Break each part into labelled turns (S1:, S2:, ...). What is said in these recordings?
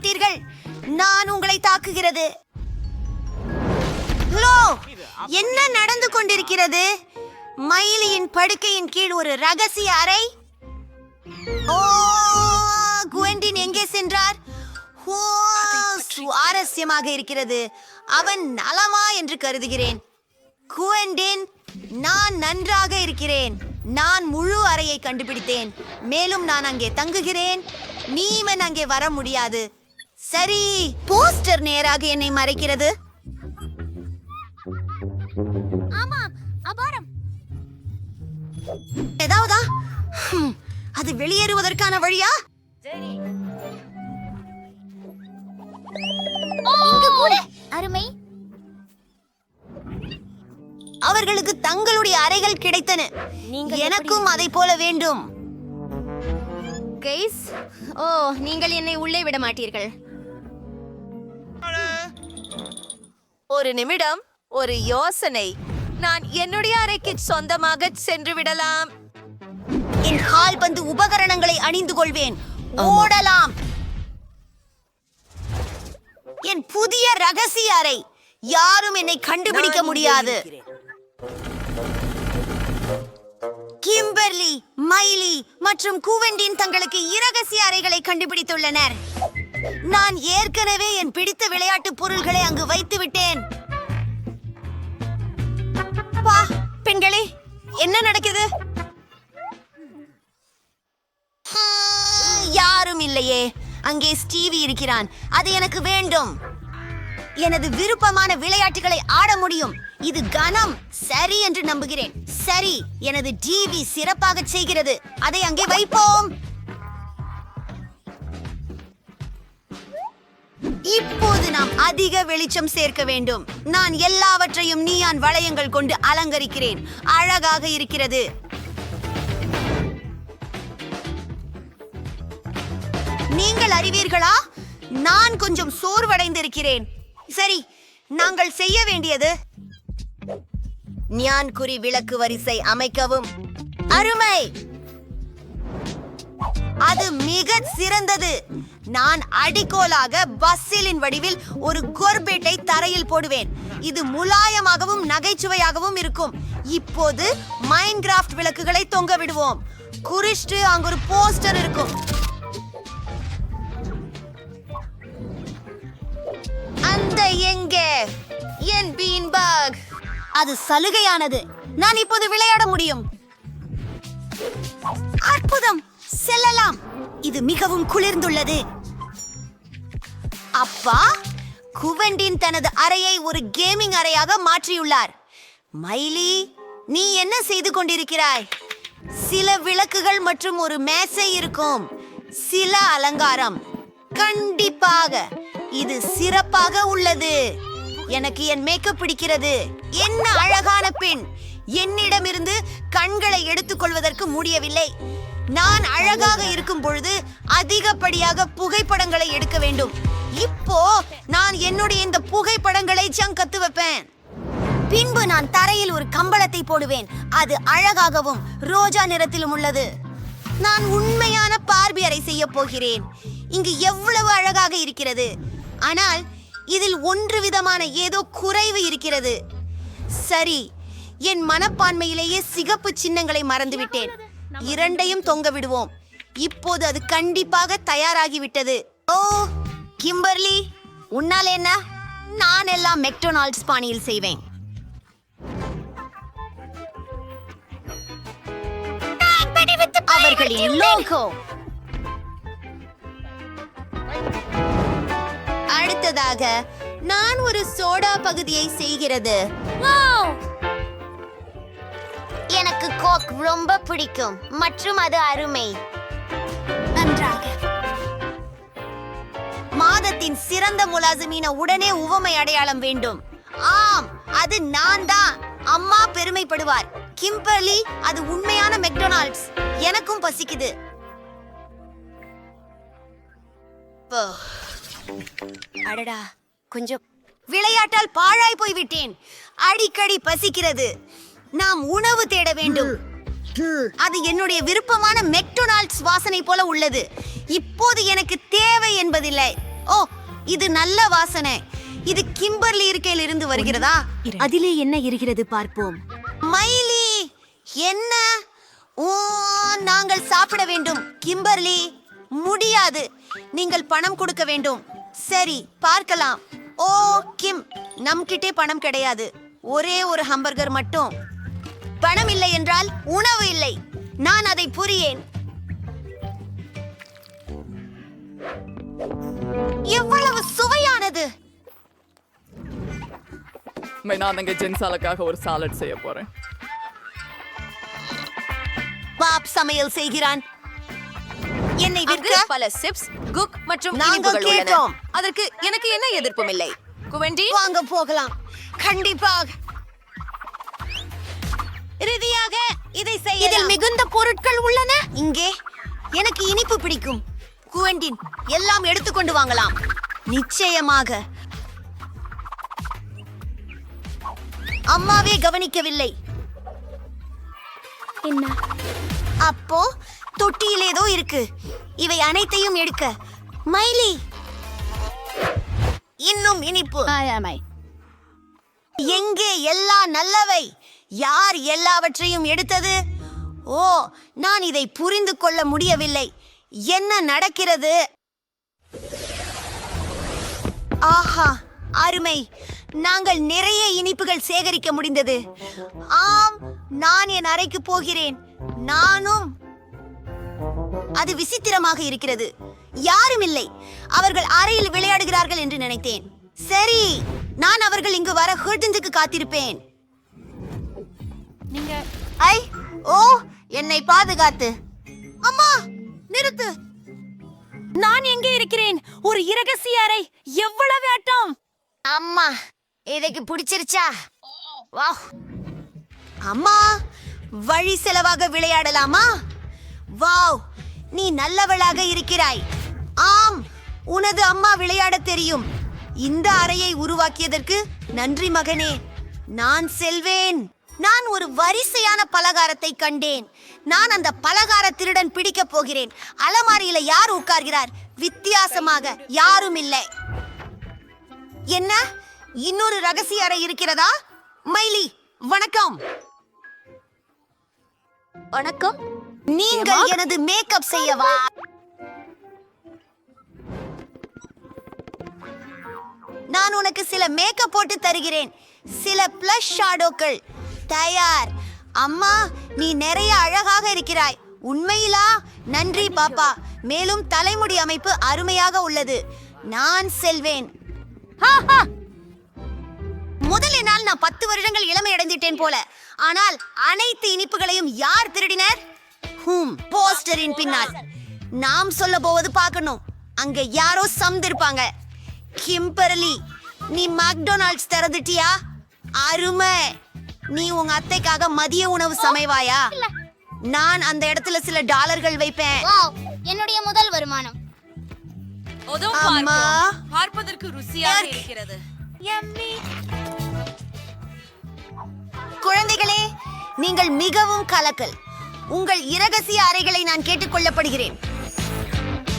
S1: மாட்டீர்கள். நான் உங்களை தாக்குகிறது. ஹலோ என்ன நடந்து கொண்டிருக்கிறது? மயிலியின் படுக்கையின் கீழ் ஒரு ரகசிய அறை. ஓ குவெண்டின் எங்கே சென்றார்? ஓ சுவாரஸ்யமாக இருக்கிறது. அவன் நலமா என்று கருதுகிறேன். குவெண்டின் நான் நன்றாக இருக்கிறேன். நான் முழு அறையை கண்டுபிடித்தேன். மேலும் நான் அங்கே தங்குகிறேன். நீமன் அங்கே வர முடியாது. சரி போஸ்டர் நேராக என்னை மறைக்கிறது.
S2: ஆமாம் அபாரம்.
S1: ஏதாவதா? அது வெளியேறுவதற்கான வழியா?
S2: அருமை.
S1: அவர்களுக்கு தங்களுடைய அறைகள் கிடைத்தன. எனக்கும் அதை போல வேண்டும். கைஸ் ஓ நீங்கள் என்னை உள்ளே விட மாட்டீர்கள். ஒரு நிமிடம் ஒரு யோசனை. நான் என்னுடைய அறைக்கு சொந்தமாக சென்று விடலாம். என் கால்பந்து உபகரணங்களை அணிந்து கொள்வேன். ஓடலாம். என் புதிய ரகசிய அறை. யாரும் என்னை கண்டுபிடிக்க முடியாது. கிம்பர்லி மைலி மற்றும் கூவெண்டின் தங்களுக்கு இரகசிய அறைகளை கண்டுபிடித்துள்ளனர். நான் ஏற்கனவே என் பிடித்த விளையாட்டு பொருள்களை அங்கு வைத்து விட்டேன். பா பெண்களே என்ன நடக்குது? யாரும் இல்லையே. அங்கே ஸ்டீவி இருக்கிறான். அது எனக்கு வேண்டும். எனது விருப்பமான விளையாட்டுகளை ஆட முடியும். இது கனம் சரி என்று நம்புகிறேன். சரி எனது டிவி சிறப்பாக செய்கிறது. அதை அங்கே வைப்போம். இப்போது நாம் அதிக வெளிச்சம் சேர்க்க வேண்டும். நான் எல்லாவற்றையும் நீயான் வளையங்கள் கொண்டு அலங்கரிக்கிறேன். அழகாக இருக்கிறது. நீங்கள் அறிவீர்களா? நான் கொஞ்சம் சோர்வடைந்திருக்கிறேன். சரி நாங்கள் செய்ய வேண்டியது. ஞான்குறி விளக்கு வரிசை அமைக்கவும். அருமை! அது மிக சிறந்தது. நான் அடிக்கோலாக பஸ்ஸிலின் வடிவில் ஒரு கொர்பேட்டை தரையில் போடுவேன். இது முலாயமாகவும் நகைச்சுவையாகவும் இருக்கும். இப்போது மைன்கிராஃப்ட் விளக்குகளை தொங்க விடுவோம். குறிஷ்டு அங்க ஒரு போஸ்டர் இருக்கும். அந்த எங்கே? என் பீன்பர்க். அது சலுகையானது. நான் இப்போது விளையாட முடியும். அற்புதம்! செல்லலாம். இது மிகவும் குளிர்ந்துள்ளது. அப்பா குவெண்டின் தனது அறையை ஒரு கேமிங் அறையாக மாற்றியுள்ளார். மைலி நீ என்ன செய்து கொண்டிருக்கிறாய்? சில விளக்குகள் மற்றும் ஒரு மேசை இருக்கும். சில அலங்காரம். கண்டிப்பாக இது சிறப்பாக உள்ளது. எனக்கு என் மேக்கப் பிடிக்கிறது. என்ன அழகான பெண் என்னிடமிருந்து கண்களை எடுத்துக்கொள்வதற்கு முடியவில்லை. நான் அழகாக இருக்கும் பொழுது அதிகப்படியாக புகைப்படங்களை எடுக்க வேண்டும். இப்போ நான் என்னுடைய இந்த புகைப்படங்களை சங்கத்து வைப்பேன். பின்பு நான் தரையில் ஒரு கம்பளத்தை போடுவேன். அது அழகாகவும் ரோஜா நிறத்திலும் உள்ளது. நான் உண்மையான பார்வை அறை செய்ய போகிறேன். இங்கு எவ்வளவு அழகாக இருக்கிறது. ஆனால் இதில் ஒன்று விதமான ஏதோ குறைவு இருக்கிறது. சரி என் மனப்பான்மையிலேயே சிகப்பு சின்னங்களை மறந்துவிட்டேன். இரண்டையும் தொங்க விடுவோம். இப்போது அது கண்டிப்பாக தயாராகிவிட்டது. ஓ கிம்பர்லி உன்னால என்ன? நான் எல்லாம் மெக்டொனால்ட்ஸ் பாணியில் செய்வேன். அவர்களின் லோகோ. அடுத்ததாக நான் ஒரு சோடா பகுதியை செய்கிறது. எனக்கு ரொம்ப பிடிக்கும் மற்றும் அது அருமை. நன்றாக. மாதத்தின் சிறந்த முலாசிமீன உடனே உவமை அடையாளம் வேண்டும். ஆம் அது நான் தான் அம்மா பெருமைப்படுவார். கிம்பர்லி அது உண்மையான மெக்டொனால்ட்ஸ். எனக்கும் பசிக்குது. அடடா கொஞ்சம் விளையாட்டால் பாழாய் போய்விட்டேன். அடிக்கடி பசிக்கிறது. நாம் உணவு தேட வேண்டும். அது என்னுடைய விருப்பமான மெக்டொனால்ட்ஸ் வாசனை போல உள்ளது. இப்போது எனக்கு தேவை என்பதில்லை. ஓ இது நல்ல வாசனை. இது கிம்பர்லி இருக்கையில் இருந்து வருகிறதா
S3: அதிலே என்ன இருக்கிறது பார்ப்போம்.
S1: மைலி என்ன? ஓ நாங்கள் சாப்பிட வேண்டும். கிம்பர்லி முடியாது. நீங்கள் பணம் கொடுக்க வேண்டும். சரி பார்க்கலாம். ஓ கிம் நம்கிட்டே பணம் கிடையாது. ஒரே ஒரு ஹம்பர்கர் மட்டும். பணம் இல்லை என்றால் உணவு இல்லை. நான் அதை புரியேன். எவ்வளவு சுவையானது.
S4: நான் அங்க ஜென்சாலுக்காக ஒரு சாலட் செய்ய போறேன்.
S1: பாப் சமையல் செய்கிறான். என்னை விற்க?
S3: பல சிப்ஸ் குக் மற்றும்
S1: நாங்கள். கேட்டோம்.
S3: அதற்கு எனக்கு என்ன எதிர்ப்பும் இல்லை. குவெண்டி?
S1: வாங்க போகலாம். கண்டிப்பாக. இறுதியாக இதை செய்ய இதில் மிகுந்த பொருட்கள் உள்ளன? இங்கே எனக்கு இனிப்பு பிடிக்கும். குவெண்டின் எல்லாம் எடுத்துக்கொண்டு வாங்கலாம். நிச்சயமாக. அம்மாவே கவனிக்கவில்லை.
S2: என்ன?
S1: அப்போ தொட்டியில் ஏதோ இருக்கு. இவை அனைத்தையும் எடுக்க. மைலி! இன்னும் இனிப்பு. எங்கே எல்லா நல்லவை? யார் எல்லாவற்றையும் எடுத்தது? ஓ நான் இதை புரிந்து கொள்ள முடியவில்லை. என்ன நடக்கிறது? ஆஹா அருமை. நாங்கள் நிறைய இனிப்புகள் சேகரிக்க முடிந்தது. ஆம் நான் என் அறைக்கு போகிறேன். நானும். அது விசித்திரமாக இருக்கிறது. யாரும் இல்லை. அவர்கள் அறையில் விளையாடுகிறார்கள் என்று நினைத்தேன். சரி நான் அவர்கள் இங்கு வர ஹர்டன்ஸுக்கு காத்திருப்பேன்.
S3: நீங்க
S1: ஐ ஓ என்னை பாதுகாத்து. அம்மா நிறுத்து.
S3: நான் எங்கே இருக்கிறேன்? ஒரு இரகசிய அறை எவ்வளவு ஆட்டம்?
S1: அம்மா இதுக்கு பிடிச்சிருச்சா? வாவ். அம்மா வழி செலவாக விளையாடலாமா? வாவ் நீ நல்லவளாக இருக்கிறாய். ஆம் உனது அம்மா விளையாடத் தெரியும். இந்த அறையை உருவாக்கியதற்கு நன்றி மகனே. நான் செல்வேன். நான் ஒரு வரிசையான பலகாரத்தை கண்டேன். நான் அந்த பலகார திருடன் பிடிக்கப் போகிறேன். அலமாரியில யார் உட்கார்கிறார்? வித்தியாசமாக யாரும் இல்லை. என்ன? இன்னொரு ரகசிய அறை இருக்கிறதா? மைலி வணக்கம்.
S2: வணக்கம்.
S1: நீங்கள் எனது மேக்கப் செய்யவா? நான் உனக்கு சில மேக்கப் போட்டு தருகிறேன். சில பிளஷ் ஷாடோக்கள். தயார். அம்மா நீ நிறைய அழகாக இருக்கிறாய். உண்மையிலா? நன்றி பாப்பா. மேலும் தலைமுடி அமைப்பு அருமையாக உள்ளது. நான் செல்வேன். முதலில் நாள் நான் பத்து வருடங்கள் இளமை அடைந்துட்டேன் போல. ஆனால் அனைத்து இனிப்புகளையும் யார் திருடினர்? ஹூம் போஸ்டரின் பின்னால். நாம் சொல்ல போவது பார்க்கணும். அங்க யாரோ சம்திருப்பாங்க கிம்பர்லி நீ மக்டொனால்ட்ஸ் திறந்துட்டியா? அருமை. நீ உங்க அத்தைக்காக மதிய உணவு சமைவாயா? நான் அந்த இடத்துல சில டாலர்கள் வைப்பேன்.
S2: வாவ் என்னுடைய முதல் வருமானம்.
S3: பார்ப்பதற்கு ருசியாக? இருக்கிறது.
S1: குழந்தைகளே நீங்கள் மிகவும் கலக்கல். உங்கள் இரகசிய அறைகளை நான் கேட்டுக்கொள்ளப்படுகிறேன்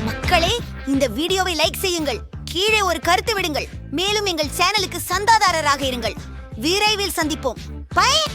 S1: மக்களே இந்த வீடியோவை லைக் செய்யுங்கள். கீழே ஒரு கருத்து விடுங்கள். மேலும் எங்கள் சேனலுக்கு சந்தாதாரராக இருங்கள். விரைவில் சந்திப்போம். பை